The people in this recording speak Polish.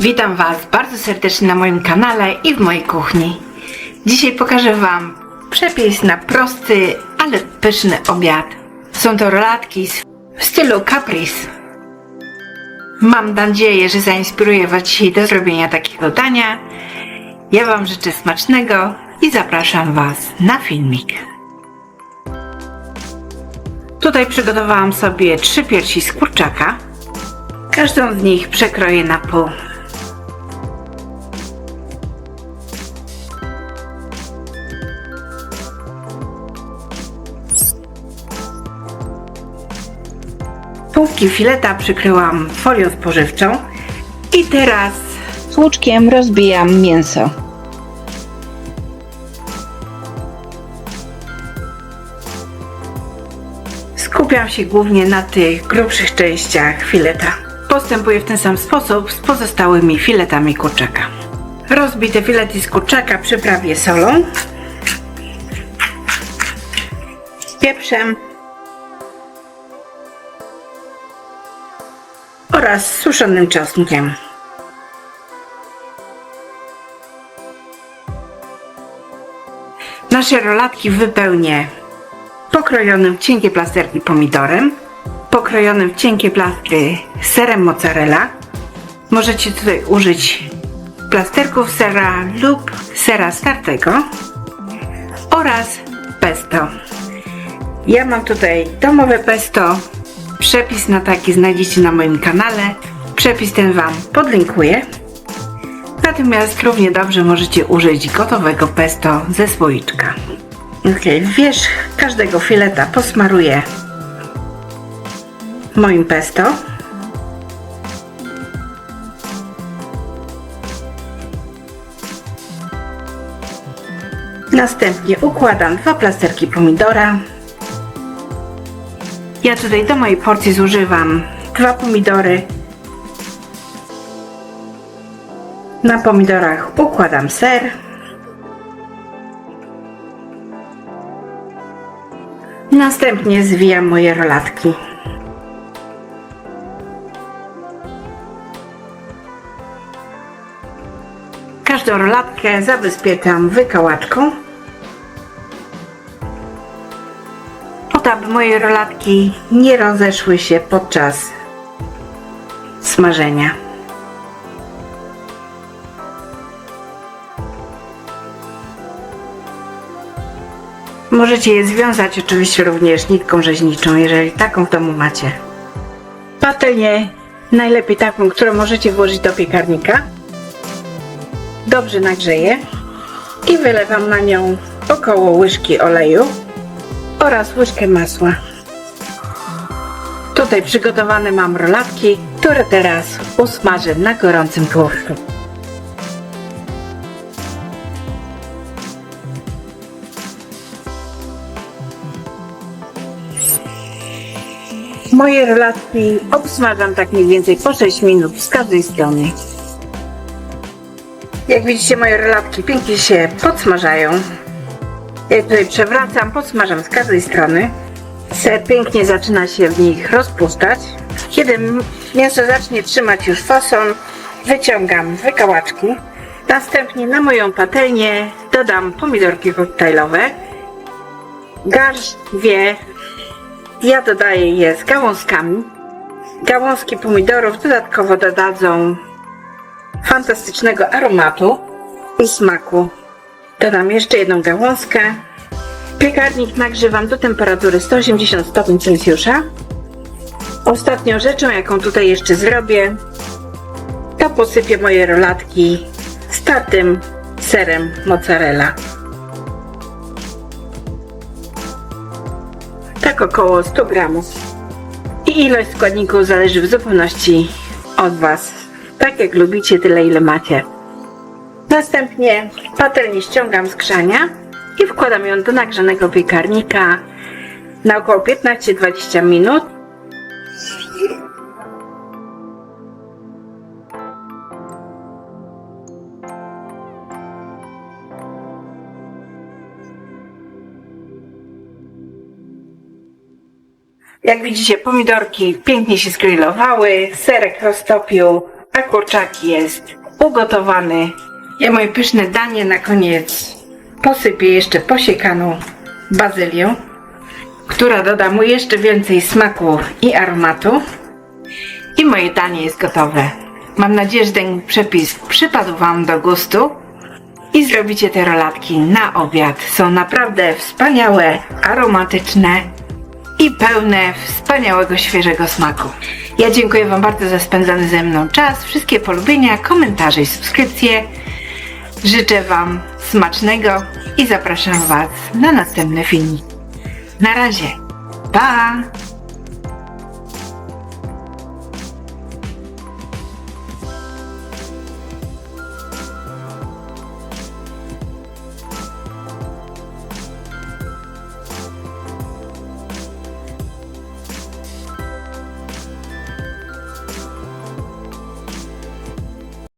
Witam Was bardzo serdecznie na moim kanale i w mojej kuchni. Dzisiaj pokażę Wam przepis na prosty, ale pyszny obiad. Są to rolatki w stylu caprice. Mam nadzieję, że zainspiruję Was dzisiaj do zrobienia takiego dania. Ja Wam życzę smacznego i zapraszam Was na filmik. Tutaj przygotowałam sobie trzy piersi z kurczaka. Każdą z nich przekroję na pół. Półki fileta przykryłam folią spożywczą i teraz Z łuczkiem rozbijam mięso. skupiam się głównie na tych grubszych częściach fileta. Postępuję w ten sam sposób z pozostałymi filetami kurczaka. Rozbite filety z kurczaka przyprawię solą, pieprzem oraz suszonym czosnkiem. Nasze rolatki wypełnię pokrojonym w cienkie plasterki pomidorem, pokrojonym w cienkie plastry serem mozzarella. Możecie tutaj użyć plasterków sera lub sera startego oraz pesto. Ja mam tutaj domowe pesto. Przepis na taki znajdziecie na moim kanale. Przepis ten Wam podlinkuję. Natomiast równie dobrze możecie użyć gotowego pesto ze słoiczka. Ok, wierzch każdego fileta posmaruję moim pesto. Następnie układam dwa plasterki pomidora. Ja tutaj do mojej porcji zużywam dwa pomidory. Na pomidorach układam ser. Następnie zwijam moje rolatki. Każdą rolatkę zabezpieczam wykałaczką. To, aby moje rolatki nie rozeszły się podczas smażenia. Możecie je związać oczywiście również nitką rzeźniczą, jeżeli taką w domu macie. Patelnię najlepiej taką, którą możecie włożyć do piekarnika. Dobrze nagrzeję i wylewam na nią około łyżki oleju oraz łyżkę masła. Tutaj przygotowane mam rolatki, które teraz usmażę na gorącym tłuszczu. Moje rolatki obsmażam tak mniej więcej po 6 minut z każdej strony. Jak widzicie moje rolatki pięknie się podsmażają. Ja tutaj przewracam, podsmażam z każdej strony. Ser pięknie zaczyna się w nich rozpuszczać. Kiedy mięso zacznie trzymać już fason, wyciągam wykałaczki. Następnie na moją patelnię dodam pomidorki koktajlowe. Garść dwie ja dodaję je z gałązkami. Gałązki pomidorów dodatkowo dodadzą fantastycznego aromatu i smaku. Dodam jeszcze jedną gałązkę. Piekarnik nagrzewam do temperatury 180 stopni Celsjusza. Ostatnią rzeczą, jaką tutaj jeszcze zrobię, to posypię moje rolatki startym serem mozzarella. tak około 100 gramów. I ilość składników zależy w zupełności od Was. Tak jak lubicie, tyle ile macie. Następnie patelnię ściągam z grzania i wkładam ją do nagrzanego piekarnika na około 15-20 minut. Jak widzicie, pomidorki pięknie się zgrillowały, serek roztopił a kurczak jest ugotowany. Ja moje pyszne danie na koniec posypię jeszcze posiekaną bazylią, która doda mu jeszcze więcej smaku i aromatu. I moje danie jest gotowe. Mam nadzieję, że ten przepis przypadł Wam do gustu i zrobicie te rolatki na obiad. Są naprawdę wspaniałe, aromatyczne i pełne wspaniałego, świeżego smaku. Ja dziękuję Wam bardzo za spędzony ze mną czas, wszystkie polubienia, komentarze i subskrypcje. Życzę Wam smacznego i zapraszam Was na następny film. Na razie. Pa!